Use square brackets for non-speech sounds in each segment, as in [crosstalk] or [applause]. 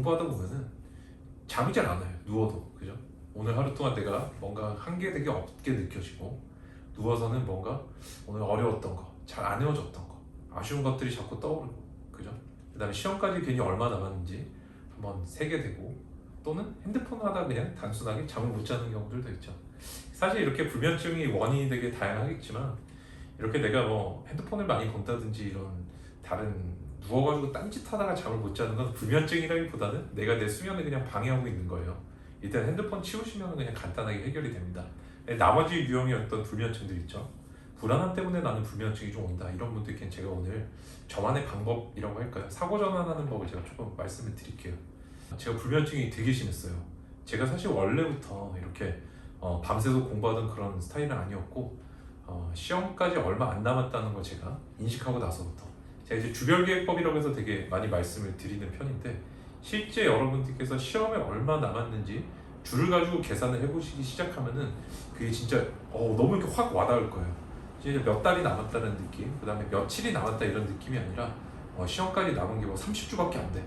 공부하다 보면은 잠이 잘 안 와요. 누워도 그죠? 오늘 하루 동안 내가 뭔가 한게 되게 없게 느껴지고 누워서는 뭔가 오늘 어려웠던 거, 잘 안 헤어졌던 거, 아쉬운 것들이 자꾸 떠오르고 그죠? 그다음에 시험까지 괜히 얼마 남았는지 한번 세게 되고 또는 핸드폰 하다 그냥 단순하게 잠을 못 자는 경우들도 있죠. 사실 이렇게 불면증이 원인이 되게 다양하겠지만 이렇게 내가 뭐 핸드폰을 많이 건다든지 이런 다른 누워가지고 딴짓 하다가 잠을 못 자는 건 불면증이라기보다는 내가 내 수면을 그냥 방해하고 있는 거예요. 일단 핸드폰 치우시면 그냥 간단하게 해결이 됩니다. 네, 나머지 어떤 불면증들 있죠. 불안함 때문에 나는 불면증이 좀 온다. 이런 분들께 제가 오늘 저만의 방법이라고 할까요? 사고 전환하는 법을 제가 조금 말씀을 드릴게요. 제가 불면증이 되게 심했어요. 제가 사실 원래부터 이렇게 어, 밤새서 공부하던 그런 스타일은 아니었고 어, 시험까지 얼마 안 남았다는 걸 제가 인식하고 나서부터 제가 이제 주별계획법이라고 해서 되게 많이 말씀을 드리는 편인데 실제 여러분들께서 시험에 얼마 남았는지 줄을 가지고 계산을 해보시기 시작하면은 그게 진짜 어, 너무 이렇게 확 와닿을 거예요. 진짜 몇 달이 남았다는 느낌, 그 다음에 며칠이 남았다 이런 느낌이 아니라 어, 시험까지 남은 게 뭐 30주밖에 안 돼,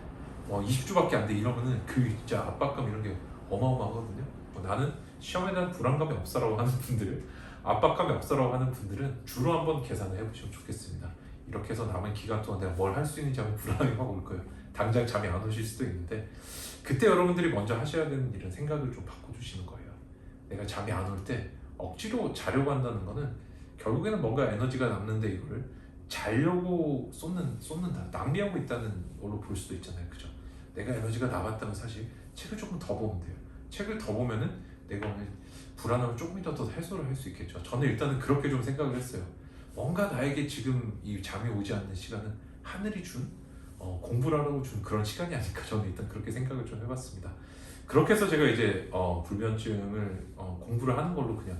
어, 20주밖에 안 돼 이러면은 그 진짜 압박감 이런 게 어마어마하거든요. 뭐 나는 시험에 대한 불안감이 없어라고 하는 분들, 압박감이 없어라고 하는 분들은 주로 한번 계산을 해보시면 좋겠습니다. 이렇게 해서 남은 기간 동안 내가 뭘 할 수 있는지 불안이 확 [laughs] 올 거예요. 당장 잠이 안 오실 수도 있는데 그때 여러분들이 먼저 하셔야 되는 일은 생각을 좀 바꿔주시는 거예요. 내가 잠이 안 올 때 억지로 자려고 한다는 거는 결국에는 뭔가 에너지가 남는데 이거를 자려고 쏟는 쏟는다 낭비하고 있다는 걸로 볼 수도 있잖아요, 그죠? 내가 에너지가 남았다면 사실 책을 조금 더 보면 돼요. 책을 더 보면은 내가 오늘 불안함을 조금이라도 더 해소를 할 수 있겠죠. 저는 일단은 그렇게 좀 생각을 했어요. 뭔가 나에게 지금 이 잠이 오지 않는 시간은 하늘이 준 어, 공부를 하라고 준 그런 시간이 아닐까 저는 일단 그렇게 생각을 좀 해봤습니다. 그렇게 해서 제가 이제 어, 불면증을 어, 공부를 하는 걸로 그냥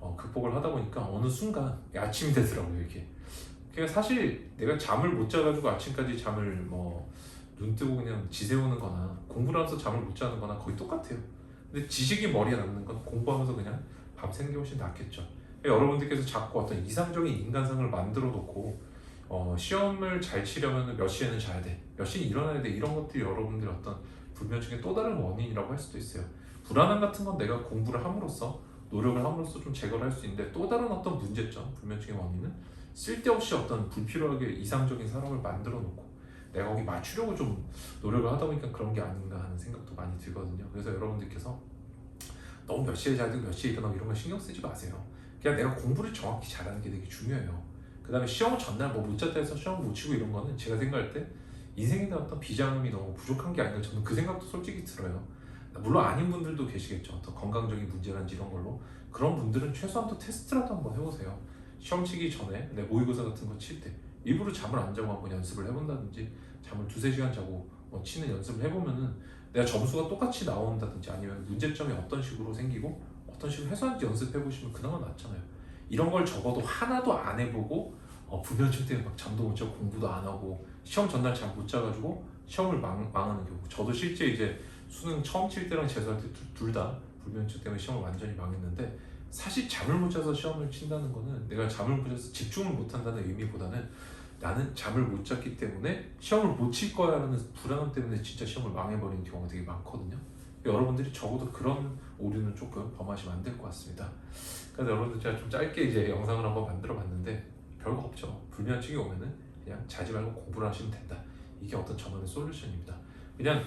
어, 극복을 하다 보니까 어느 순간 아침이 되더라고요 이게. 그러니까 사실 내가 잠을 못 자가지고 아침까지 잠을 뭐 눈 뜨고 그냥 지새우는 거나 공부를 하면서 잠을 못 자는 거나 거의 똑같아요. 근데 지식이 머리에 남는 건 공부하면서 그냥 밤 새는 게 훨씬 낫겠죠. 여러분들께서 자꾸 어떤 이상적인 인간상을 만들어 놓고 어, 시험을 잘 치려면 몇 시에는 자야 돼, 몇 시에 일어나야 돼 이런 것들이 여러분들의 어떤 불면증의 또 다른 원인이라고 할 수도 있어요. 불안함 같은 건 내가 공부를 함으로써 노력을 함으로써 좀 제거를 할 수 있는데 또 다른 어떤 문제점, 불면증의 원인은 쓸데없이 어떤 불필요하게 이상적인 사람을 만들어 놓고 내가 거기 맞추려고 좀 노력을 하다 보니까 그런 게 아닌가 하는 생각도 많이 들거든요. 그래서 여러분들께서 너무 몇 시에 자든 몇 시에 일어나고 이런 거 신경 쓰지 마세요. 그냥 내가 공부를 정확히 잘하는 게 되게 중요해요. 그 다음에 시험 전날 뭐못 잤다 해서 시험 못 치고 이런 거는 제가 생각할 때 인생에 대한 어떤 비장함이 너무 부족한 게 아닌가 저는 그 생각도 솔직히 들어요. 물론 아닌 분들도 계시겠죠. 어떤 건강적인 문제라든지 이런 걸로 그런 분들은 최소한 또 테스트라도 한번 해보세요. 시험 치기 전에 내 모의고사 같은 거 칠 때 일부러 잠을 안 자고 한번 연습을 해본다든지 잠을 두세 시간 자고 뭐 치는 연습을 해보면은 내가 점수가 똑같이 나온다든지 아니면 문제점이 어떤 식으로 생기고 어떤 식으로 해소하는지 연습해 보시면 그나마 낫잖아요. 이런 걸 적어도 하나도 안 해보고 어, 불면증 때문에 막 잠도 못 자고 공부도 안 하고 시험 전날 잠 못 자가지고 시험을 망, 망하는 경우 저도 실제 이제 수능 처음 칠 때랑 재수할 때 둘 다 불면증 때문에 시험을 완전히 망했는데 사실 잠을 못 자서 시험을 친다는 거는 내가 잠을 못 자서 집중을 못 한다는 의미보다는 나는 잠을 못 잤기 때문에 시험을 못 칠 거야라는 불안함 때문에 진짜 시험을 망해버리는 경우가 되게 많거든요. 여러분들이 적어도 그런 오류는 조금 범하시면 안 될 것 같습니다. 그래서 여러분들 제가 좀 짧게 이제 영상을 한번 만들어 봤는데 별거 없죠. 불면증이 오면은 그냥 자지 말고 공부를 하시면 된다. 이게 어떤 저만의 솔루션입니다. 그냥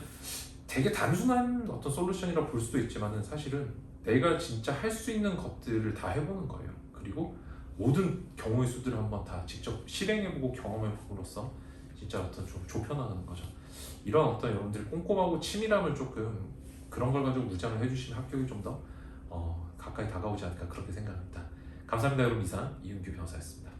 되게 단순한 어떤 솔루션이라 볼 수도 있지만은 사실은 내가 진짜 할 수 있는 것들을 다 해보는 거예요. 그리고 모든 경우의 수들을 한번 다 직접 실행해보고 경험해보고로써 진짜 어떤 좀 좁혀나가는 거죠. 이런 어떤 여러분들이 꼼꼼하고 치밀함을 조금 그런 걸 가지고 무장을 해주시면 합격이 좀더 어, 가까이 다가오지 않을까 그렇게 생각합니다. 감사합니다 여러분 이상 이은규 변호사였습니다.